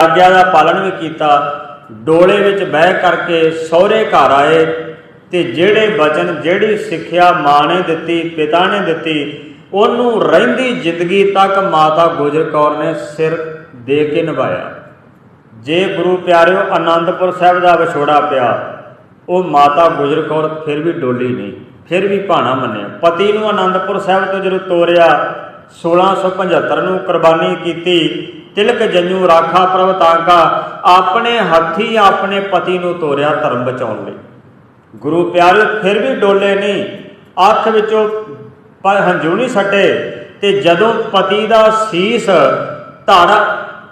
ਆਗਿਆ ਦਾ ਪਾਲਣ ਵੀ ਕੀਤਾ, ਡੋਲੇ ਵਿੱਚ ਬਹਿ ਕਰਕੇ ਸਹੁਰੇ ਘਰ ਆਏ ਤੇ ਜਿਹੜੇ ਬਚਨ, ਜਿਹੜੀ ਸਿੱਖਿਆ ਮਾਂ ਨੇ ਦਿੱਤੀ, ਪਿਤਾ ਨੇ ਦਿੱਤੀ, ਉਹਨੂੰ ਰਹਿੰਦੀ ਜ਼ਿੰਦਗੀ ਤੱਕ ਮਾਤਾ ਗੁਜਰ ਕੌਰ ਨੇ ਸਿਰ ਦੇ ਕੇ ਨਿਭਾਇਆ। ਜੇ ਗੁਰੂ ਪਿਆਰਿਓ ਆਨੰਦਪੁਰ ਸਾਹਿਬ ਦਾ ਵਿਛੋੜਾ ਪਿਆ, ਉਹ ਮਾਤਾ ਗੁਜਰ ਕੌਰ ਫਿਰ ਵੀ ਡੋਲੀ ਨਹੀਂ, ਫਿਰ ਵੀ ਭਾਣਾ ਮੰਨਿਆ। ਪਤੀ ਨੂੰ ਆਨੰਦਪੁਰ ਸਾਹਿਬ ਤੋਂ ਜਦੋਂ ਤੋਰਿਆ 1675 ਨੂੰ ਕੁਰਬਾਨੀ ਕੀਤੀ ਤਿਲਕ ਜੰਨੂ ਰਾਖਾ ਪ੍ਰਭ ਤਾਂਕਾ, ਆਪਣੇ ਹੱਥੀ ਆਪਣੇ ਪਤੀ ਨੂੰ ਤੋਰਿਆ ਧਰਮ ਬਚਾਉਣ ਲਈ। ਗੁਰੂ ਪਿਆਰੇ, ਫਿਰ ਵੀ ਡੋਲੇ ਨਹੀਂ। ਅੱਖ ਵਿੱਚੋਂ ਪ- ਹੰਝੂ ਨਹੀਂ ਛੱਡੇ ਤੇ ਜਦੋਂ ਪਤੀ ਦਾ ਸੀਸ ਧੜ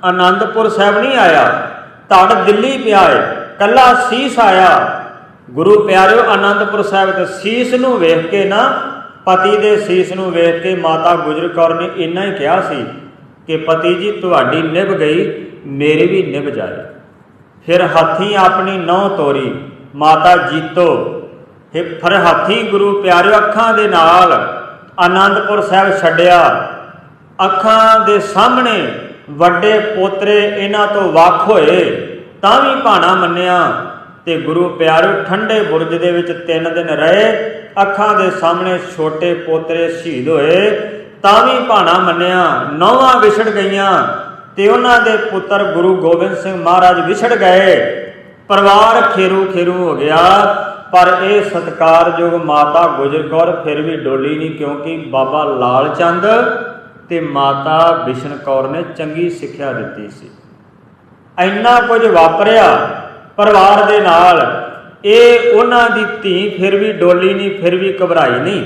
ਆਨੰਦਪੁਰ ਸਾਹਿਬ ਨਹੀਂ ਆਇਆ, ਧੜ ਦਿੱਲੀ ਪਿਆ ਏ ਕੱਲਾ ਸੀਸ ਆਇਆ। ਗੁਰੂ ਪਿਆਰਿਓ ਆਨੰਦਪੁਰ ਸਾਹਿਬ ਤੇ ਸੀਸ ਨੂੰ ਵੇਖ ਕੇ ਨਾ, ਪਤੀ ਦੇ ਸੀਸ ਨੂੰ ਵੇਖ ਕੇ ਮਾਤਾ ਗੁਜਰ ਕੌਰ ਨੇ ਇੰਨਾ ਹੀ ਕਿਹਾ ਸੀ ਕਿ ਪਤੀ ਜੀ, ਤੁਹਾਡੀ ਨਿਭ ਗਈ, ਮੇਰੀ ਵੀ ਨਿਭ ਜਾਏ। ਫਿਰ ਹਾਥੀ ਆਪਣੀ ਨਹੁੰ ਤੋਰੀ, ਮਾਤਾ ਜੀਤੋ ਫਿਰ ਫਿਰ ਹਾਥੀ ਗੁਰੂ ਪਿਆਰਿਓ, ਅੱਖਾਂ ਦੇ ਨਾਲ ਆਨੰਦਪੁਰ ਸਾਹਿਬ ਛੱਡਿਆ। ਅੱਖਾਂ ਦੇ ਸਾਹਮਣੇ ਵੱਡੇ ਪੋਤਰੇ ਇਹਨਾਂ ਤੋਂ ਵੱਖ ਹੋਏ, ਤਾਂ ਵੀ ਭਾਣਾ ਮੰਨਿਆ। ਤੇ ਗੁਰੂ ਪਿਆਰਿਓ, ਠੰਡੇ ਬੁਰਜ ਦੇ ਵਿੱਚ ਤਿੰਨ ਦਿਨ ਰਹੇ, ਅੱਖਾਂ ਦੇ ਸਾਹਮਣੇ ਛੋਟੇ ਪੋਤਰੇ ਸ਼ਹੀਦ ਹੋਏ। ਤਾਂ ਵੀ ਭਾਣਾ ਮੰਨਿਆ, ਨੌਵਾਂ ਵਿਛੜ ਗਈਆਂ ਤੇ ਉਹਨਾਂ ਦੇ ਪੁੱਤਰ ਗੁਰੂ ਗੋਬਿੰਦ ਸਿੰਘ ਮਹਾਰਾਜ ਵਿਛੜ ਗਏ। ਪਰਿਵਾਰ ਖੇਰੂ ਖੇਰੂ ਹੋ ਗਿਆ, ਪਰ ਇਹ ਸਤਕਾਰਯੋਗ ਮਾਤਾ ਗੁਜਰ ਕੌਰ ਫਿਰ ਵੀ ਡੋਲੀ ਨਹੀਂ, ਕਿਉਂਕਿ ਬਾਬਾ ਲਾਲ ਚੰਦ ਤੇ ਮਾਤਾ ਬਿਸ਼ਨ ਕੌਰ ਨੇ ਚੰਗੀ ਸਿੱਖਿਆ ਦਿੱਤੀ ਸੀ। ਇੰਨਾ ਕੁਝ ਵਾਪਰਿਆ ਪਰਿਵਾਰ ਦੇ ਨਾਲ, ਇਹ ਉਹਨਾਂ ਦੀ ਧੀ ਫਿਰ ਵੀ ਡੋਲੀ ਨਹੀਂ, ਫਿਰ ਵੀ ਘਬਰਾਈ ਨਹੀਂ।